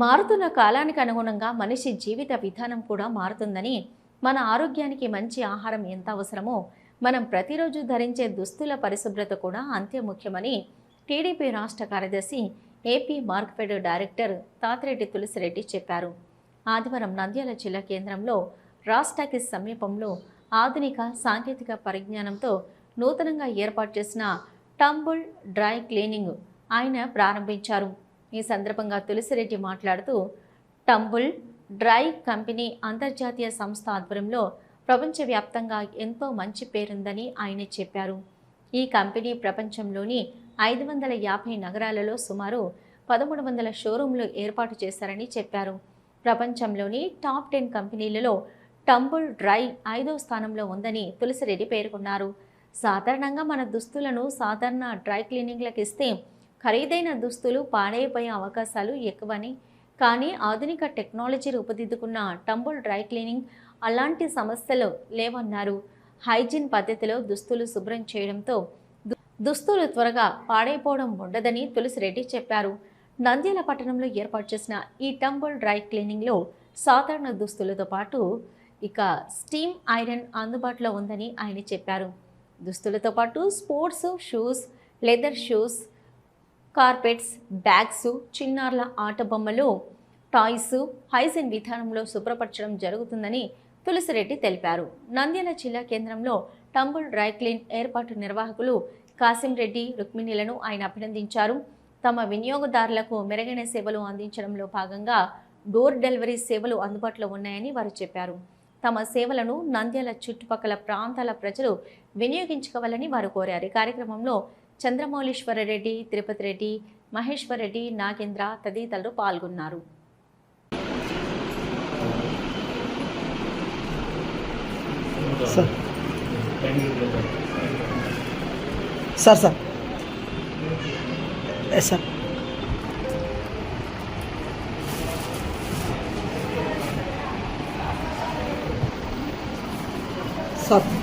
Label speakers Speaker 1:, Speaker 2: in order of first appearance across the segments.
Speaker 1: మారుతున్న కాలానికి అనుగుణంగా మనిషి జీవిత విధానం కూడా మారుతుందని మన ఆరోగ్యానికి మంచి ఆహారం ఎంత అవసరమో మనం ప్రతిరోజు ధరించే దుస్తుల పరిశుభ్రత కూడా అంతే ముఖ్యమని టీడీపీ రాష్ట్ర కార్యదర్శి AP Markfed director Tatireddy Tulasireddy చెప్పారు. ఆదివారం నంద్యాల జిల్లా కేంద్రంలో రాష్ట్రకి సమీపంలో ఆధునిక సాంకేతిక పరిజ్ఞానంతో నూతనంగా ఏర్పాటు చేసిన టంబుల్ డ్రై క్లీనింగ్ ఆయన ప్రారంభించారు. ఈ సందర్భంగా తులసిరెడ్డి మాట్లాడుతూ టంబుల్ డ్రై కంపెనీ అంతర్జాతీయ సంస్థ ఆధ్వర్యంలో ప్రపంచవ్యాప్తంగా ఎంతో మంచి పేరుందని ఆయన చెప్పారు. ఈ కంపెనీ ప్రపంచంలోని ఐదు వందల యాభై నగరాలలో సుమారు పదమూడు వందల షోరూంలు ఏర్పాటు చేశారని చెప్పారు. ప్రపంచంలోని టాప్ టెన్ కంపెనీలలో టంబుల్ డ్రై ఐదో స్థానంలో ఉందని తులసిరెడ్డి పేర్కొన్నారు. సాధారణంగా మన దుస్తులను సాధారణ డ్రై క్లీనింగ్లకు ఇస్తే ఖరీదైన దుస్తులు పాడైపోయే అవకాశాలు ఎక్కువని. కానీ ఆధునిక టెక్నాలజీ రూపుదిద్దుకున్న టంబుల్ డ్రై క్లీనింగ్ అలాంటి సమస్యలు లేవన్నారు. హైజీన్ పద్ధతిలో దుస్తులు శుభ్రం చేయడంతో దు- దుస్తులు త్వరగా పాడైపోవడం ఉండదని తులసిరెడ్డి చెప్పారు. నంద్యాల పట్టణంలో ఏర్పాటు చేసిన ఈ టంబుల్ డ్రై క్లీనింగ్లో సాధారణ దుస్తులతో పాటు ఇక స్టీమ్ ఐరన్ అందుబాటులో ఉందని ఆయన చెప్పారు. దుస్తులతో పాటు sports shoes leather shoes carpets bags చిన్నారుల ఆట బొమ్మలు టాయ్స్ హైజిన్ విధానంలో శుభ్రపరచడం జరుగుతుందని తులసిరెడ్డి తెలిపారు. నంద్యాల జిల్లా కేంద్రంలో టంబుల్ డ్రై క్లీన్ ఏర్పాటు నిర్వాహకులు కాసింరెడ్డి రుక్మిణిలను ఆయన అభినందించారు. తమ వినియోగదారులకు మెరుగైన సేవలు అందించడంలో భాగంగా డోర్ డెలివరీ సేవలు అందుబాటులో ఉన్నాయని వారు చెప్పారు. తమ సేవలను నంద్యాల చుట్టుపక్కల ప్రాంతాల ప్రజలు వినియోగించుకోవాలని వారు కోరారు. ఈ కార్యక్రమంలో చంద్రమౌళీశ్వరరెడ్డి తిరుపతి రెడ్డి మహేశ్వర్ రెడ్డి నాగేంద్ర తదితరులు పాల్గొన్నారు.
Speaker 2: Sir. Sir sir. Yes sir. Sir.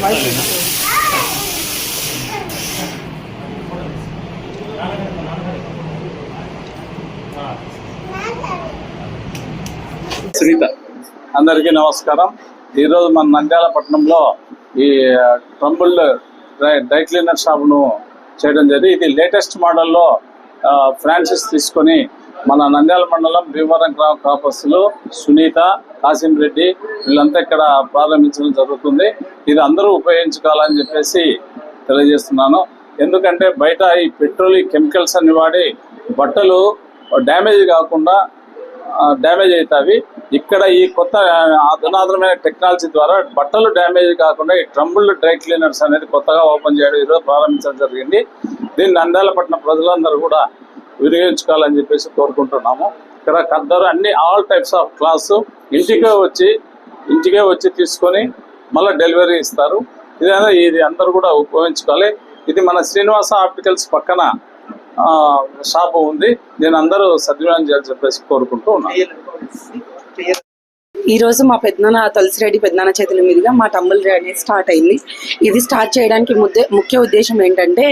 Speaker 3: Vale, vale. Sunitha అందరికీ నమస్కారం. ఈరోజు మన నంద్యాల పట్టణంలో ఈ ట్రంబుల్ డ్రై డ్రై క్లీనర్ షాప్ను చేయడం జరిగింది. ఇది లేటెస్ట్ మోడల్లో ఫ్రాన్సిస్ తీసుకొని మన నంద్యాల మండలం భీమవరం గ్రామ కాపస్తులు సునీత కాసిం రెడ్డి వీళ్ళంతా ఇక్కడ ప్రారంభించడం జరుగుతుంది. ఇది అందరూ ఉపయోగించుకోవాలని చెప్పేసి తెలియజేస్తున్నాను. ఎందుకంటే బయట ఈ పెట్రోల్ కెమికల్స్ అన్ని వాడి బట్టలు డ్యామేజ్ కాకుండా డ్యామేజ్ అవుతాయి. ఇక్కడ ఈ కొత్త అధునాధునమైన టెక్నాలజీ ద్వారా బట్టలు డ్యామేజ్ కాకుండా ఈ ట్రంబుల్ డ్రై క్లీనర్స్ అనేది కొత్తగా ఓపెన్ చేయడం ఈరోజు ప్రారంభించడం జరిగింది. దీన్ని నంద్యాలపట్నం ప్రజలందరూ కూడా వినియోగించుకోవాలని చెప్పేసి కోరుకుంటున్నాము. ఇక్కడ ఖద్దరు అన్ని ఆల్ టైప్స్ ఆఫ్ క్లాస్ ఇంటికే వచ్చి ఇంటికే వచ్చి తీసుకొని మళ్ళీ డెలివరీ ఇస్తారు. ఇది ఇది అందరూ కూడా ఉపయోగించుకోవాలి. ఇది మన శ్రీనివాస ఆప్టికల్స్ పక్కన ఆ, షాపు ఉంది. దీని అందరూ సద్వినియోగం చేయాలని చెప్పేసి కోరుకుంటూ ఉన్నాను
Speaker 4: ఈ ఈరోజు మా పెద్దనాన్న తులసిరెడ్డి పెద్దనాన్న చేతుల మీదుగా మా టంబుల్ డ్రై అనేది స్టార్ట్ అయింది. ఇది స్టార్ట్ చేయడానికి ముద్ద ముఖ్య ఉద్దేశం ఏంటంటే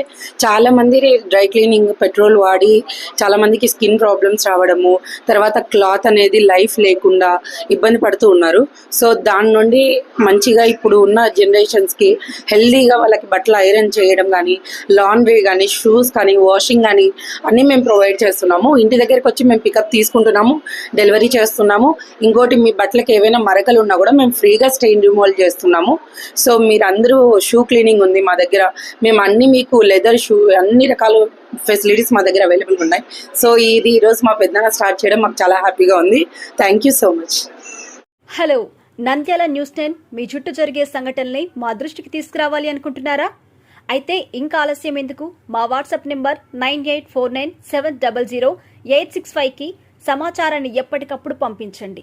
Speaker 4: చాలా మంది డ్రై క్లీనింగ్ పెట్రోల్ వాడి చాలామందికి స్కిన్ ప్రాబ్లమ్స్ రావడము తర్వాత క్లాత్ అనేది లైఫ్ లేకుండా ఇబ్బంది పడుతూ ఉన్నారు. సో దాని నుండి మంచిగా ఇప్పుడు ఉన్న జనరేషన్స్కి హెల్దీగా వాళ్ళకి బట్టలు ఐరన్ చేయడం కానీ లాండ్రీ కానీ షూస్ కానీ వాషింగ్ కానీ అన్నీ మేము ప్రొవైడ్ చేస్తున్నాము. ఇంటి దగ్గరికి వచ్చి మేము పికప్ తీసుకుంటున్నాము డెలివరీ చేస్తున్నాము. ఇంకోటి మీ బట్టలకి వాళ్ళకి ఏవైనా మరకలు ఉన్నా కూడా మేము ఫ్రీగా స్టెయిన్ రిమూవల్ చేస్తున్నాము. సో మీరు అందరూ షూ క్లీనింగ్ ఉంది మా దగ్గర. మేము అన్ని మీకు లెదర్ షూ అన్ని రకాల ఫెసిలిటీస్ మా దగ్గర అవైలబుల్ ఉన్నాయి. సో ఇది ఈరోజు మా పెద్దగా స్టార్ట్ చేయడం మాకు చాలా హ్యాపీగా ఉంది. Thank you so much
Speaker 5: hello Nandyal news ten మీ చుట్టూ జరిగే సంఘటనల్ని మా దృష్టికి తీసుకురావాలి అనుకుంటున్నారా? అయితే ఇంకా ఆలస్యం ఎందుకు? మా WhatsApp number nine eight four nine seven double zero eight six ఫైవ్కి సమాచారాన్ని ఎప్పటికప్పుడు పంపించండి.